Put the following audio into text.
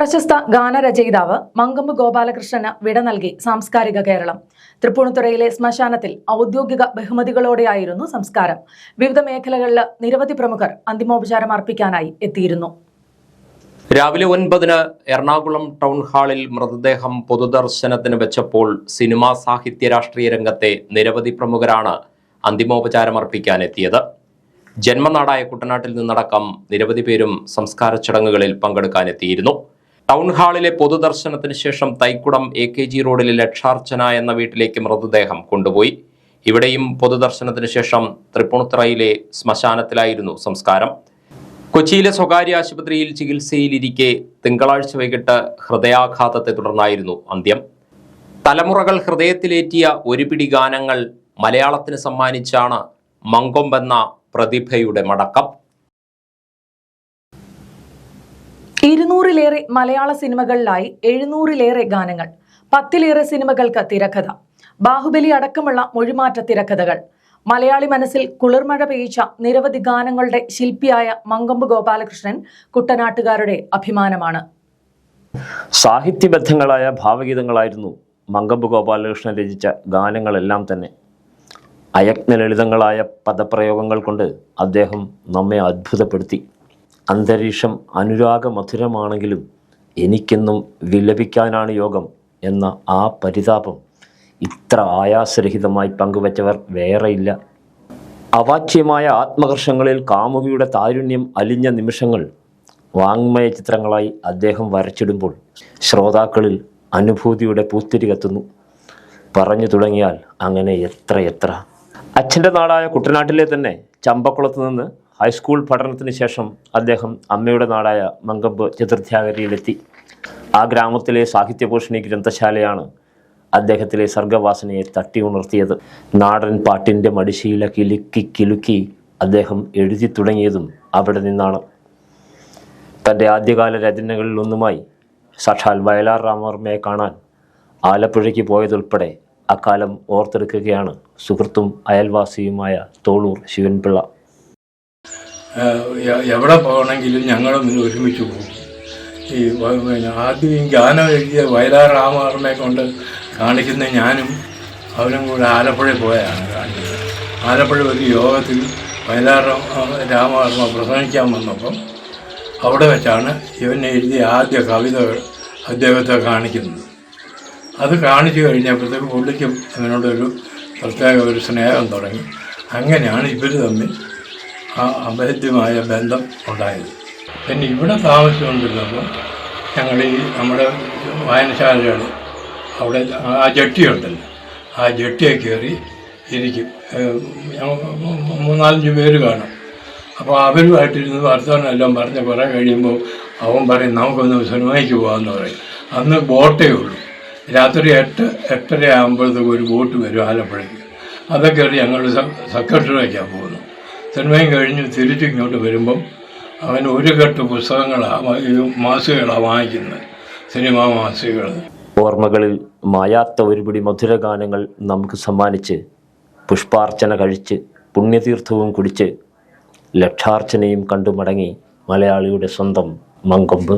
പ്രശസ്ത ഗാനരചയിതാവ് മങ്കമ്പ് ഗോപാലകൃഷ്ണന് വിട നൽകി സാംസ്കാരിക കേരളം. തൃപ്പൂണിത്തുറയിലെ ശ്മശാനത്തിൽ ഔദ്യോഗിക ബഹുമതികളോടെയായിരുന്നു സംസ്കാരം. വിവിധ മേഖലകളിൽ നിരവധി പ്രമുഖർ അന്തിമോപചാരം അർപ്പിക്കാനായി എത്തിയിരുന്നു. രാവിലെ ഒൻപതിന് എറണാകുളം ടൗൺ ഹാളിൽ മൃതദേഹം പൊതുദർശനത്തിന് വെച്ചപ്പോൾ സിനിമാ സാഹിത്യ രാഷ്ട്രീയ രംഗത്തെ നിരവധി പ്രമുഖരാണ് അന്തിമോപചാരം അർപ്പിക്കാൻ എത്തിയത്. ജന്മനാടായ കുട്ടനാട്ടിൽ നിന്നടക്കം നിരവധി പേരും സംസ്കാര ചടങ്ങുകളിൽ പങ്കെടുക്കാനെത്തിയിരുന്നു ടൗൺ ഹാളിലെ പൊതുദർശനത്തിന് ശേഷം തൈക്കുടം എ കെ ജി റോഡിലെ ലക്ഷാർച്ചന എന്ന വീട്ടിലേക്ക് മൃതദേഹം കൊണ്ടുപോയി. ഇവിടെയും പൊതുദർശനത്തിന് ശേഷം തൃപ്പൂണിത്തറയിലെ ശ്മശാനത്തിലായിരുന്നു സംസ്കാരം. കൊച്ചിയിലെ സ്വകാര്യ ആശുപത്രിയിൽ ചികിത്സയിലിരിക്കെ തിങ്കളാഴ്ച വൈകിട്ട് ഹൃദയാഘാതത്തെ തുടർന്നായിരുന്നു അന്ത്യം. തലമുറകൾ ഹൃദയത്തിലേറ്റിയ ഒരു പിടി ഗാനങ്ങൾ മലയാളത്തിന് സമ്മാനിച്ചാണ് മങ്കൊമ്പെന്ന പ്രതിഭയുടെ മടക്കം. ഇരുന്നൂറിലേറെ മലയാള സിനിമകളിലായി എഴുന്നൂറിലേറെ ഗാനങ്ങൾ പത്തിലേറെ സിനിമകൾക്ക് തിരക്കഥ ബാഹുബലി അടക്കമുള്ള മൊഴിമാറ്റ തിരക്കഥകൾ. മലയാളി മനസ്സിൽ കുളിർമഴ പെയ്യിച്ച നിരവധി ഗാനങ്ങളുടെ ശില്പിയായ മങ്കമ്പ് ഗോപാലകൃഷ്ണൻ കുട്ടനാട്ടുകാരുടെ അഭിമാനമാണ്. സാഹിത്യബദ്ധങ്ങളായ ഭാവഗീതങ്ങളായിരുന്നു മങ്കമ്പ് ഗോപാലകൃഷ്ണൻ രചിച്ച ഗാനങ്ങളെല്ലാം തന്നെ. അയജ്ഞലളിതങ്ങളായ പദപ്രയോഗങ്ങൾ കൊണ്ട് അദ്ദേഹം നമ്മെ അത്ഭുതപ്പെടുത്തി. അന്തരീക്ഷം അനുരാഗമധുരമാണെങ്കിലും എനിക്കെന്നും വിലപിക്കാനാണ് യോഗം എന്ന ആ പരിതാപം ഇത്ര ആയാസരഹിതമായി പങ്കുവച്ചവർ വേറെയില്ല. അവാച്യമായ ആത്മകർഷങ്ങളിൽ കാമുകിയുടെ താരുണ്യം അലിഞ്ഞ നിമിഷങ്ങൾ വാങ്മയ ചിത്രങ്ങളായി അദ്ദേഹം വരച്ചിടുമ്പോൾ ശ്രോതാക്കളിൽ അനുഭൂതിയുടെ പൂത്തിരി കത്തുന്നു. പറഞ്ഞു തുടങ്ങിയാൽ അങ്ങനെ എത്ര എത്ര അച്ഛന്റെ നാടായ കുട്ടനാട്ടിലെ തന്നെ ചമ്പക്കുളത്ത് നിന്ന് ഹൈസ്കൂൾ പഠനത്തിന് ശേഷം അദ്ദേഹം അമ്മയുടെ നാടായ മങ്കമ്പ് ചതുർത്ഥ്യാഗരിയിലെത്തി. ആ ഗ്രാമത്തിലെ സാഹിത്യഭൂഷണി ഗ്രന്ഥശാലയാണ് അദ്ദേഹത്തിലെ സർഗവാസനയെ തട്ടി ഉണർത്തിയത് നാടൻ പാട്ടിന്റെ മടിശീല കിലുക്കി കിലുക്കി അദ്ദേഹം എഴുതി തുടങ്ങിയതും അവിടെ നിന്നാണ്. തന്റെ ആദ്യകാല രചനകളിലൊന്നുമായി സാക്ഷാൽ വയലാർ രാമവർമ്മയെ കാണാൻ ആലപ്പുഴയ്ക്ക് പോയതുൾപ്പെടെ അക്കാലം ഓർത്തെടുക്കുകയാണ് സുഹൃത്തും അയൽവാസിയുമായ തോളൂർ ശിവൻപിള്ള. എവിടെ പോകണമെങ്കിലും ഞങ്ങളും ഇന്ന് ഒരുമിച്ച് പോകും. ഈ ആദ്യം ഈ ഗാനം എഴുതിയ വയലാർ രാമവർമ്മയെ കൊണ്ട് കാണിക്കുന്ന ഞാനും അവരും കൂടെ ആലപ്പുഴയിൽ പോയാണ് കാണിക്കുന്നത്. ആലപ്പുഴ ഒരു യോഗത്തിൽ വയലാർ രാമ- രാമവർമ്മ പ്രസംഗിക്കാൻ വന്നപ്പം അവിടെ വെച്ചാണ് ഇവനെ എഴുതിയ ആദ്യ കവിതകൾ അദ്ദേഹത്തെ കാണിക്കുന്നത്. അത് കാണിച്ചു കഴിഞ്ഞപ്പോഴത്തേക്ക് പുള്ളിക്കും അവനോടൊരു പ്രത്യേക ഒരു സ്നേഹം തുടങ്ങി. അങ്ങനെയാണ് ഇവർ തമ്മിൽ അഭേദ്യമായ ബന്ധം ഉണ്ടായത്. പിന്നെ ഇവിടെ താമസിച്ചുകൊണ്ടിരുന്നപ്പോൾ ഞങ്ങൾ ഈ നമ്മുടെ വായനശാലകൾ അവിടെ ആ ജട്ടിയുണ്ടല്ലോ. ആ ജട്ടിയെ കയറി ഇരിക്കും. മൂന്നാലഞ്ച് പേര് കാണും. അപ്പോൾ അവരുമായിട്ടിരുന്ന് വർത്തമാനം എല്ലാം പറഞ്ഞ് കുറേ കഴിയുമ്പോൾ അവൻ പറയും നമുക്കൊന്ന് സിനിമയ്ക്ക് പോകാമെന്ന് പറയും. അന്ന് ബോട്ടേ ഉള്ളൂ. രാത്രി എട്ട് എട്ടര ആകുമ്പോഴത്തേക്ക് ഒരു ബോട്ട് വരും ആലപ്പുഴയ്ക്ക്. അതൊക്കെ ഞങ്ങൾ സെക്രട്ടറിയൊക്കെയാണ് പോകുന്നത് സിനിമയും കഴിഞ്ഞ് തിരിച്ച് ഇങ്ങോട്ട് വരുമ്പം അവൻ ഒരു കെട്ട് പുസ്തകങ്ങളാണ് മാസികകളാണ് വാങ്ങിക്കുന്നത് സിനിമാ മാസികകൾ. ഓർമ്മകളിൽ മായാത്ത ഒരുപിടി മധുരഗാനങ്ങൾ നമുക്ക് സമ്മാനിച്ച് പുഷ്പാർച്ചന കഴിച്ച് പുണ്യതീർത്ഥവും കുടിച്ച് ലക്ഷാർച്ചനയും കണ്ടു മടങ്ങി മലയാളിയുടെ സ്വന്തം മങ്കൊമ്പ്.